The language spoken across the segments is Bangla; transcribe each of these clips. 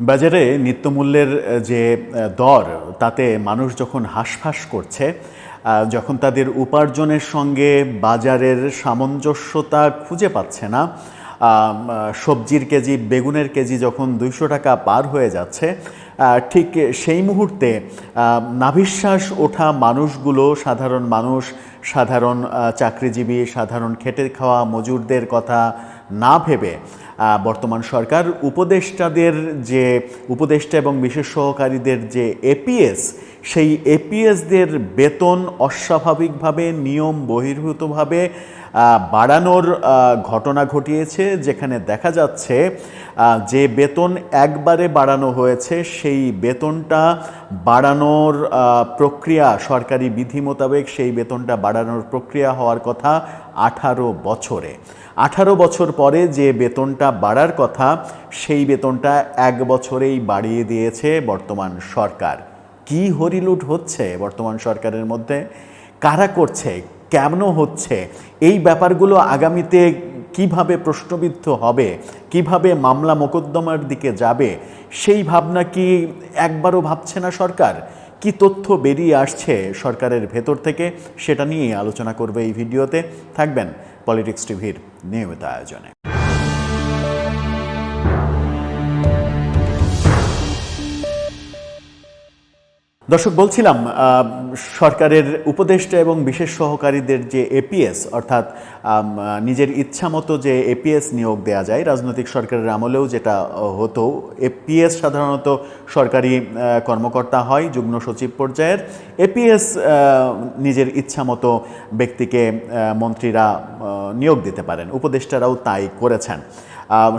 বাজারে নিত্যমূল্যের যে দর, তাতে মানুষ যখন হাঁসফাঁস করছে যখন তাদের উপার্জনের সঙ্গে বাজারের সামঞ্জস্যতা খুঁজে পাচ্ছে না সবজির কেজি, বেগুনের কেজি যখন দুইশো টাকা পার হয়ে যাচ্ছে ঠিক সেই মুহূর্তে নাভিশ্বাস ওঠা মানুষগুলো, সাধারণ মানুষ, সাধারণ চাকরিজীবী, সাধারণ খেটে খাওয়া মজুরদের কথা না ভেবে বর্তমান সরকার, উপদেষ্টাদের যে, উপদেষ্টা এবং বিশেষ সহকারীদের যে এপিএস সেই এপিএসদের বেতন অস্বাভাবিকভাবে, নিয়ম বহির্ভূতভাবে বাড়ানোর ঘটনা ঘটিয়েছে, যেখানে দেখা যাচ্ছে যে বেতন একবারে বাড়ানো হয়েছে, সেই বেতনটা বাড়ানোর প্রক্রিয়া, সরকারি বিধি মোতাবেক সেই বেতনটা বাড়ানোর প্রক্রিয়া হওয়ার কথা আঠারো বছরে। আঠারো বছর পরে যে বেতনটা বাড়ার কথা, সেই বেতনটা এক বছরেই বাড়িয়ে দিয়েছে বর্তমান সরকার। কি হরিলুট হচ্ছে বর্তমান সরকারের মধ্যে? কারা করছে? কেন হচ্ছে? এই ব্যাপারগুলো আগামীতে কীভাবে প্রশ্নবিদ্ধ হবে? কীভাবে মামলা মোকদ্দমার দিকে যাবে? সেই ভাবনা কি একবারও ভাবছে না সরকার? কি তথ্য বেরিয়ে আসছে সরকারের ভেতর থেকে সেটা নিয়ে আলোচনা করবে এই ভিডিওতে। থাকবেন পলিটিক্স টিভির নিয়মিত আয়োজনে। দর্শক, বলছিলাম সরকারের উপদেষ্টা এবং বিশেষ সহকারীদের যে এপিএস অর্থাৎ নিজের ইচ্ছা মতো যে এপিএস নিয়োগ দেওয়া যায়, রাজনৈতিক সরকারের আমলেও যেটা হতো এপিএস সাধারণত সরকারি কর্মকর্তা হয়, যুগ্ম সচিব পর্যায়ের। এপিএস নিজের ইচ্ছা মতো ব্যক্তিকে মন্ত্রীরা নিয়োগ দিতে পারেন। উপদেষ্টারাও তাই করেছেন।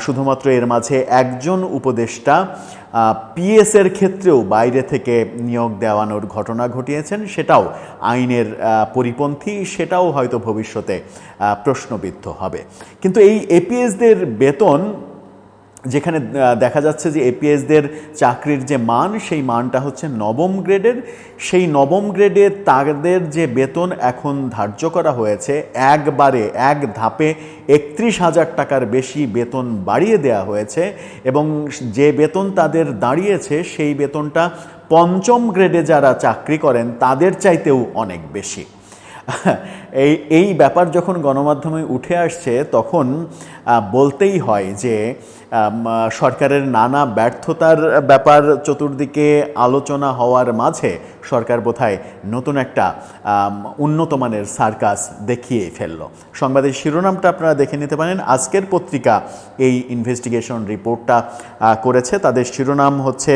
শুধুমাত্র এর মাঝে একজন উপদেষ্টা পিএস এর ক্ষেত্রেও বাইরে থেকে নিয়োগ দেওয়ানোর ঘটনা ঘটিয়েছেন, সেটাও আইনের পরিপন্থী, সেটাও হয়তো ভবিষ্যতে প্রশ্নবিদ্ধ হবে। কিন্তু এই এপিএসদের বেতন যেখানে দেখা যাচ্ছে যে এপিএসদের চাকরির যে মান, সেই মানটা হচ্ছে নবম গ্রেডের। সেই নবম গ্রেডে তাদের যে বেতন এখন ধার্য করা হয়েছে, একবারে, এক ধাপে একত্রিশ হাজার টাকার বেশি বেতন বাড়িয়ে দেওয়া হয়েছে এবং যে বেতন তাদের দাঁড়িয়েছে, সেই বেতনটা পঞ্চম গ্রেডে যারা চাকরি করেন, তাদের চাইতেও অনেক বেশি। এই এই ব্যাপার যখন গণমাধ্যমে উঠে আসছে, তখন বলতেই হয় যে সরকারের নানা ব্যর্থতার ব্যাপার চতুর্দিকে আলোচনা হওয়ার মাঝে সরকার বোধহয় নতুন একটা উন্নত মানের সার্কাস দেখিয়ে ফেলল। সংবাদের শিরোনামটা আপনারা দেখে নিতে পারেন। আজকের পত্রিকা এই ইনভেস্টিগেশন রিপোর্টটা করেছে। তাদের শিরোনাম হচ্ছে,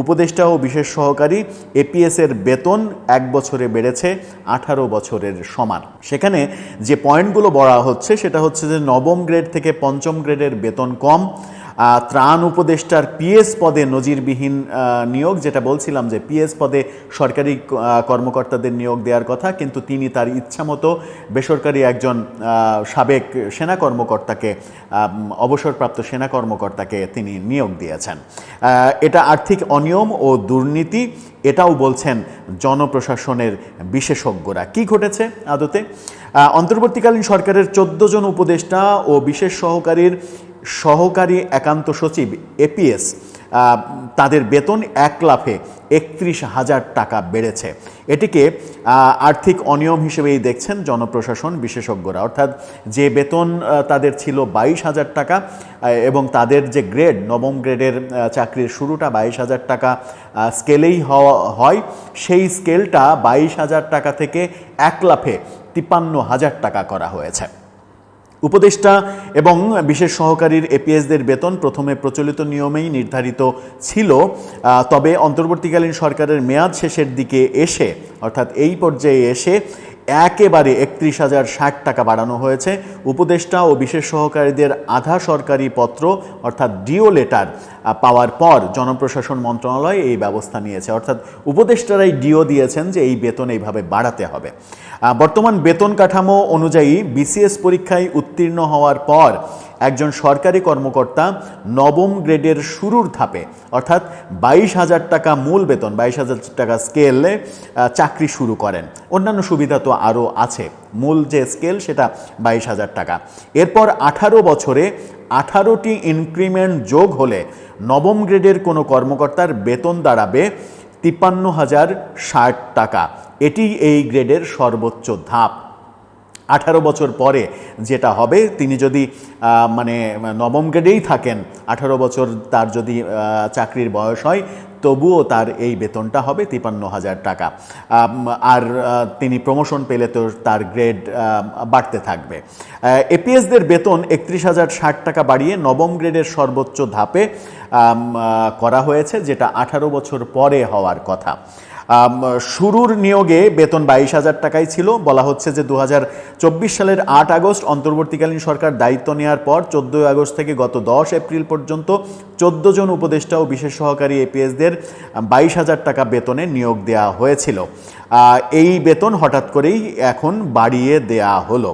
উপদেষ্টা ও বিশেষ সহকারী এপিএসের বেতন এক বছরে বেড়েছে আঠারো বছরের সমান। সেখানে যে পয়েন্টগুলো বলা হচ্ছে সেটা হচ্ছে যে নবম গ্রেড থেকে পঞ্চম গ্রেডের বেতন কম ত্রাণ উপদেষ্টার পিএস পদে নজিরবিহীন নিয়োগ, যেটা বলছিলাম যে পিএস পদে সরকারি কর্মকর্তাদের নিয়োগ দেওয়ার কথা, কিন্তু তিনি তার ইচ্ছামতো বেসরকারি একজন সাবেক সেনা কর্মকর্তাকে অবসরপ্রাপ্ত সেনা কর্মকর্তাকে তিনি নিয়োগ দিয়েছেন। এটা আর্থিক অনিয়ম ও দুর্নীতি, এটাও বলছেন জনপ্রশাসনের বিশেষজ্ঞরা। কি ঘটেছে আদতে? অন্তর্বর্তীকালীন সরকারের চোদ্দ জন উপদেষ্টা ও বিশেষ সহকারীর সহকারী একান্ত সচিব এপিএস তাদের বেতন এক লাফে একত্রিশ হাজার টাকা বেড়েছে। এটিকে আর্থিক অনিয়ম হিসেবেই দেখছেন জনপ্রশাসন বিশেষজ্ঞরা। অর্থাৎ যে বেতন তাদের ছিল বাইশ হাজার টাকা এবং তাদের যে গ্রেড, নবম গ্রেডের চাকরির শুরুটা বাইশ হাজার টাকা স্কেলেই হয়। সেই স্কেলটা বাইশ হাজার টাকা থেকে এক লাফে তিপ্পান্ন হাজার টাকা করা হয়েছে। উপদেষ্টা এবং বিশেষ সহকারীর এপিএসদের বেতন প্রথমে প্রচলিত নিয়মেই নির্ধারিত ছিল। তবে অন্তর্বর্তীকালীন সরকারের মেয়াদ শেষের দিকে এসে, অর্থাৎ এই পর্যায়ে এসে একেবারে একত্রিশ হাজার ষাট টাকা বাড়ানো হয়েছে। উপদেষ্টা ও বিশেষ সহকারীদের আধা সরকারি পত্র, অর্থাৎ ডিও লেটার পাওয়ার পর জনপ্রশাসন মন্ত্রণালয় এই ব্যবস্থা নিয়েছে। অর্থাৎ উপদেষ্টারাই ডিও দিয়েছেন যে এই বেতন এইভাবে বাড়াতে হবে। বর্তমান বেতন কাঠামো অনুযায়ী বিসিএস পরীক্ষায় উত্তীর্ণ হওয়ার পর একজন সরকারি কর্মকর্তা নবম গ্রেডের শুরুর ধাপে, অর্থাৎ বাইশ হাজার টাকা মূল বেতন, বাইশ হাজার টাকা স্কেলে চাকরি শুরু করেন। অন্যান্য সুবিধা তো আরও আছে। মূল যে স্কেল সেটা বাইশ হাজার টাকা। এরপর আঠারো বছরে আঠারোটি ইনক্রিমেন্ট যোগ হলে নবম গ্রেডের কোনো কর্মকর্তার বেতন দাঁড়াবে তিপ্পান্ন হাজার ষাট টাকা। এটি এই গ্রেডের সর্বোচ্চ ধাপ। আঠারো বছর পরে যেটা হবে, তিনি যদি মানে নবম গ্রেডেই থাকেন, আঠারো বছর তার যদি চাকরির বয়স হয়, তবুও তার এই বেতনটা হবে তিপান্ন হাজার টাকা। আর তিনি প্রমোশন পেলে তো তার গ্রেড বাড়তে থাকবে। এপিএসদের বেতন একত্রিশ হাজার ষাট টাকা বাড়িয়ে নবম গ্রেডের সর্বোচ্চ ধাপে করা হয়েছে, যেটা আঠারো বছর পরে হওয়ার কথা। শুরুর নিয়োগে বেতন বাইশ হাজার টাকাই ছিল। বলা হচ্ছে যে দু হাজার চব্বিশ সালের আট আগস্ট অন্তর্বর্তীকালীন সরকার দায়িত্ব নেওয়ার পর চোদ্দোই আগস্ট থেকে গত দশ এপ্রিল পর্যন্ত চোদ্দ জন উপদেষ্টা ও বিশেষ সহকারী এপিএসদের বাইশ হাজার টাকা বেতনে নিয়োগ দেওয়া হয়েছিল। এই বেতন হঠাৎ করেই এখন বাড়িয়ে দেয়া হলো।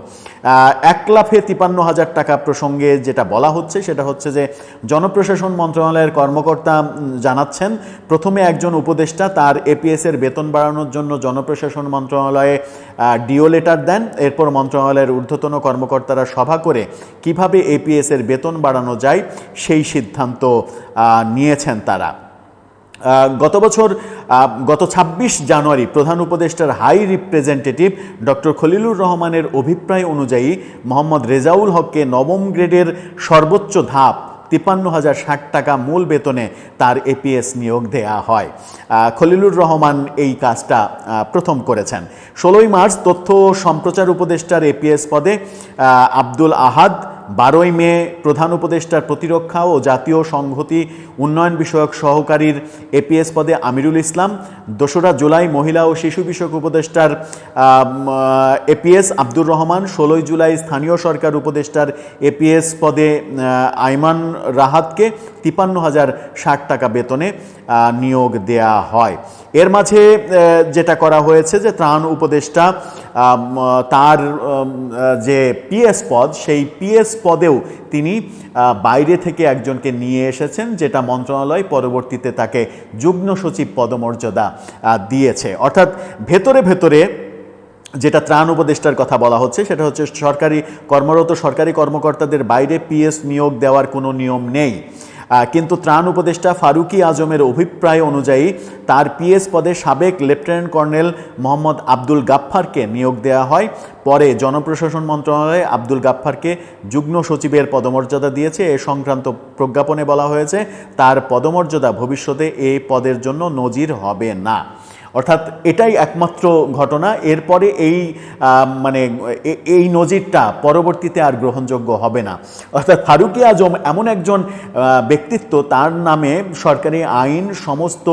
এক লাফে তিপান্ন হাজার টাকা প্রসঙ্গে যেটা বলা হচ্ছে, সেটা হচ্ছে যে জনপ্রশাসন মন্ত্রণালয়ের কর্মকর্তা জানাচ্ছেন, প্রথমে একজন উপদেষ্টা তার এপিএস এর বেতন বাড়ানোর জন্য জনপ্রশাসন মন্ত্রণালয়ে ডিও লেটার দেন। এরপর মন্ত্রণালয়ের ঊর্ধ্বতন কর্মকর্তারা সভা করে কীভাবে এপিএস এর বেতন বাড়ানো যায় সেই সিদ্ধান্ত নিয়েছেন তারা। গত বছর গত ২৬ জানুয়ারি প্রধান উপদেষ্টার হাই রিপ্রেজেন্টেটিভ ডক্টর খলিলুর রহমানের অভিপ্রায় অনুযায়ী মোহাম্মদ রেজাউল হককে নবম গ্রেডের সর্বোচ্চ ধাপ তিপ্পান্ন হাজার ষাট টাকা মূল বেতনে তার এপিএস নিয়োগ দেয়া হয়। খলিলুর রহমান এই কাজটা প্রথম করেছেন। ষোলোই মার্চ তথ্য সম্প্রচার উপদেষ্টার এপিএস পদে আব্দুল আহাদ বারোই মে প্রধান উপদেষ্টার প্রতিরক্ষা ও জাতীয় সংহতি উন্নয়ন বিষয়ক সহকারীর এপিএস পদে আমিরুল ইসলাম, দোসরা জুলাই মহিলা ও শিশু বিষয়ক উপদেষ্টার এপিএস আব্দুর রহমান, ষোলোই জুলাই স্থানীয় সরকার উপদেষ্টার এপিএস পদে আইমান রাহাতকে তিপান্ন হাজার ষাট টাকা বেতনে নিয়োগ দেয়া হয়। এর মাঝে যেটা করা হয়েছে যে ত্রাণ উপদেষ্টা তার যে পিএস পদ, সেই পিএস পদেও তিনি বাইরে থেকে একজনকে নিয়ে এসেছেন, যেটা মন্ত্রণালয় পরবর্তীতে তাকে যুগ্ম সচিব পদমর্যাদা দিয়েছে। অর্থাৎ ভেতরে ভেতরে যেটা ত্রাণ উপদেষ্টার কথা বলা হচ্ছে, সেটা হচ্ছে সরকারি কর্মরত সরকারি কর্মকর্তাদের বাইরে পিএস নিয়োগ দেওয়ার কোনো নিয়ম নেই। কিন্তু ত্রাণ উপদেষ্টা ফারুকি আজমের অভিপ্রায় অনুযায়ী তার পিএস পদে সাবেক লেফটেন্যান্ট কর্নেল মোহাম্মদ আব্দুল গাফফারকে নিয়োগ দেওয়া হয়। পরে জনপ্রশাসন মন্ত্রণালয় আব্দুল গাফফারকে যুগ্ম সচিবের পদমর্যাদা দিয়েছে। এ সংক্রান্ত প্রজ্ঞাপনে বলা হয়েছে, তার পদমর্যাদা ভবিষ্যতে এই পদের জন্য নজির হবে না। অর্থাৎ এটাই একমাত্র ঘটনা। এরপরে এই মানে এই নজিরটা পরবর্তীতে আর গ্রহণযোগ্য হবে না। অর্থাৎ ফারুকি আজম এমন একজন ব্যক্তিত্ব, তার নামে সরকারি আইন সমস্ত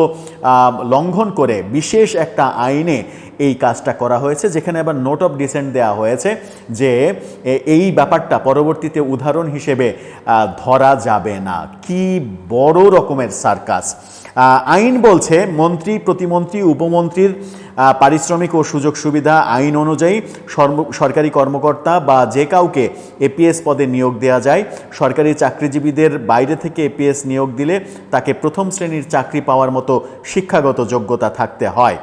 লঙ্ঘন করে বিশেষ একটা আইনে এই কাজটা করা হয়েছে, যেখানে আবার নোট অফ ডিসেন্ট দেওয়া হয়েছে যে এই ব্যাপারটা পরবর্তীতে উদাহরণ হিসেবে ধরা যাবে না। কি বড় রকমের সার্কাস। আইন বলছে, মন্ত্রী, প্রতিমন্ত্রী, উপমন্ত্রীর পারিশ্রমিক ও সুযোগ সুবিধা আইন অনুযায়ী সরকারি কর্মকর্তা বা যে কাউকে এপিএস পদে নিয়োগ দেওয়া যায়, সরকারি চাকরিজীবীদের বাইরে থেকে এপিএস নিয়োগ দিলে তাকে প্রথম শ্রেণির চাকরি পাওয়ার মতো শিক্ষাগত যোগ্যতা থাকতে হয়।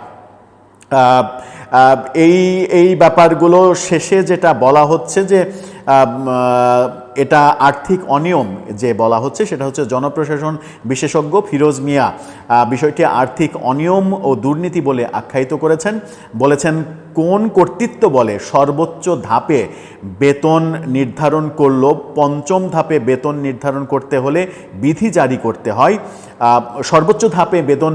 এই এই ব্যাপারগুলো শেষে যেটা বলা হচ্ছে যে এটা আর্থিক অনিয়ম যে বলা হচ্ছে, সেটা হচ্ছে জনপ্রশাসন বিশেষজ্ঞ ফিরোজ মিয়া বিষয়টি আর্থিক অনিয়ম ও দুর্নীতি বলে আখ্যায়িত করেছেন। বলেছেন, কোন কর্তৃত্ব বলে সর্বোচ্চ ধাপে বেতন নির্ধারণ করল, পঞ্চম ধাপে বেতন নির্ধারণ করতে হলে বিধি জারি করতে হয় সর্বোচ্চ ধাপে বেতন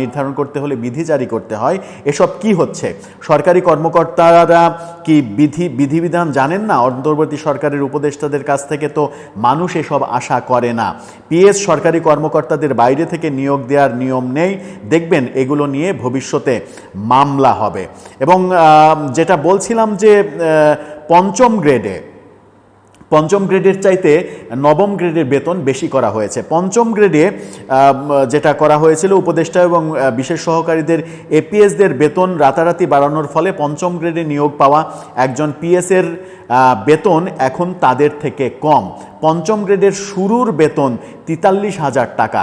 নির্ধারণ করতে হলে বিধি জারি করতে হয়, এসব কি হচ্ছে? সরকারি কর্মকর্তারা কি বিধি, বিধিবিধান জানেন না? অন্তর্বর্তী সরকারের উপদেষ্টাদের কাছ থেকে তো মানুষ এসব আশা করে না। পিএস সরকারি কর্মকর্তাদের বাইরে থেকে নিয়োগ দেওয়ার নিয়ম নেই। দেখবেন এগুলো নিয়ে ভবিষ্যতে মামলা হবে। এবং যেটা বলছিলাম যে পঞ্চম গ্রেডে, পঞ্চম গ্রেডের চাইতে নবম গ্রেডের বেতন বেশি করা হয়েছে। পঞ্চম গ্রেডে যেটা করা হয়েছিল উপদেষ্টা এবং বিশেষ সহকারীদের এপিএসদের বেতন রাতারাতি বাড়ানোর ফলে পঞ্চম গ্রেডে নিয়োগ পাওয়া একজন পিএসের বেতন এখন তাদের থেকে কম। পঞ্চম গ্রেডের শুরুর বেতন তেতাল্লিশ হাজার টাকা।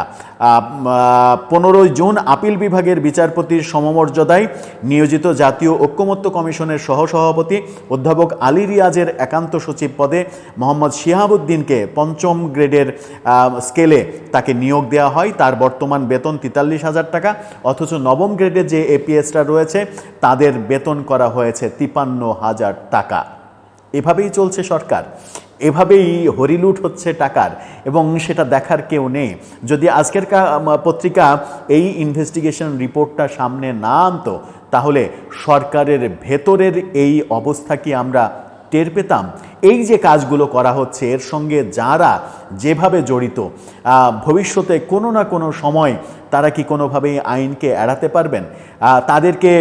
পনেরোই জুন আপিল বিভাগের বিচারপতির সমমর্যাদায় নিয়োজিত জাতীয় ঐক্যমত্য কমিশনের সহসভাপতি অধ্যাপক আলী রিয়াজের একান্ত সচিব পদে মোহাম্মদ শিহাবুদ্দিনকে পঞ্চম গ্রেডের স্কেলে তাকে নিয়োগ দেওয়া হয়। তার বর্তমান বেতন তেতাল্লিশ হাজার টাকা, অথচ নবম গ্রেডে যে এপিএসটা রয়েছে, তাদের বেতন করা হয়েছে তিপান্ন হাজার টাকা। এভাবেই চলছে সরকার। এভাবেই হরিলুট হচ্ছে টাকার এবং সেটা দেখার কেউ নেই। যদি আজকের পত্রিকা এই ইনভেস্টিগেশন রিপোর্টটা সামনে না আনতো, তাহলে সরকারের ভেতরের এই অবস্থা কি আমরা টের পেতাম? এই যে কাজগুলো করা হচ্ছে, এর সঙ্গে যারা যেভাবে জড়িত ভবিষ্যতে কোনো না কোনো সময় তারা কি কোনোভাবেই আইনকে এড়াতে পারবেন? তাদেরকে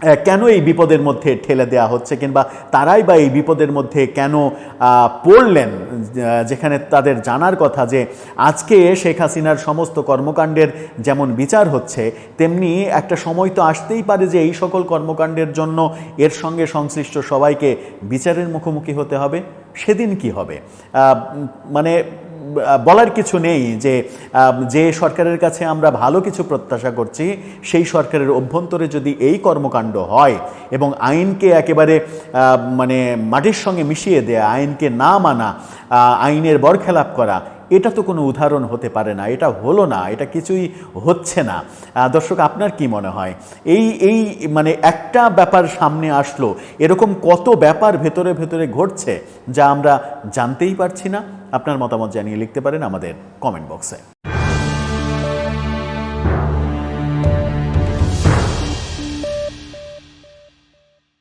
কেন এই বিপদের মধ্যে ঠেলে দেওয়া হচ্ছে কিংবা তারাই বা এই বিপদের মধ্যে কেন পড়লেন যেখানে তাদের জানার কথা যে আজকে শেখ হাসিনার সমস্ত কর্মকাণ্ডের যেমন বিচার হচ্ছে, তেমনি একটা সময় তো আসতেই পারে যে এই সকল কর্মকাণ্ডের জন্য এর সঙ্গে সংশ্লিষ্ট সবাইকে বিচারের মুখোমুখি হতে হবে। সেদিন কি হবে? মানে বলার কিছু নেই যে যে সরকারের কাছে আমরা ভালো কিছু প্রত্যাশা করছি, সেই সরকারের অভ্যন্তরে যদি এই কর্মকাণ্ড হয় এবং আইনকে একেবারে মানে মাটির সঙ্গে মিশিয়ে দেয়া, আইনকে না মানা আইনের বরখেলাপ করা এটা তো কোনো উদাহরণ হতে পারে না, এটা হলো না, এটা কিছুই হচ্ছে না। দর্শক, আপনার কি মনে হয়? এই এই মানে একটা ব্যাপার সামনে আসলো, এরকম কত ব্যাপার ভেতরে ভেতরে ঘটছে যা আমরা জানতেই পারছি না? আপনার মতামত জানিয়ে লিখতে পারেন আমাদের কমেন্ট বক্সে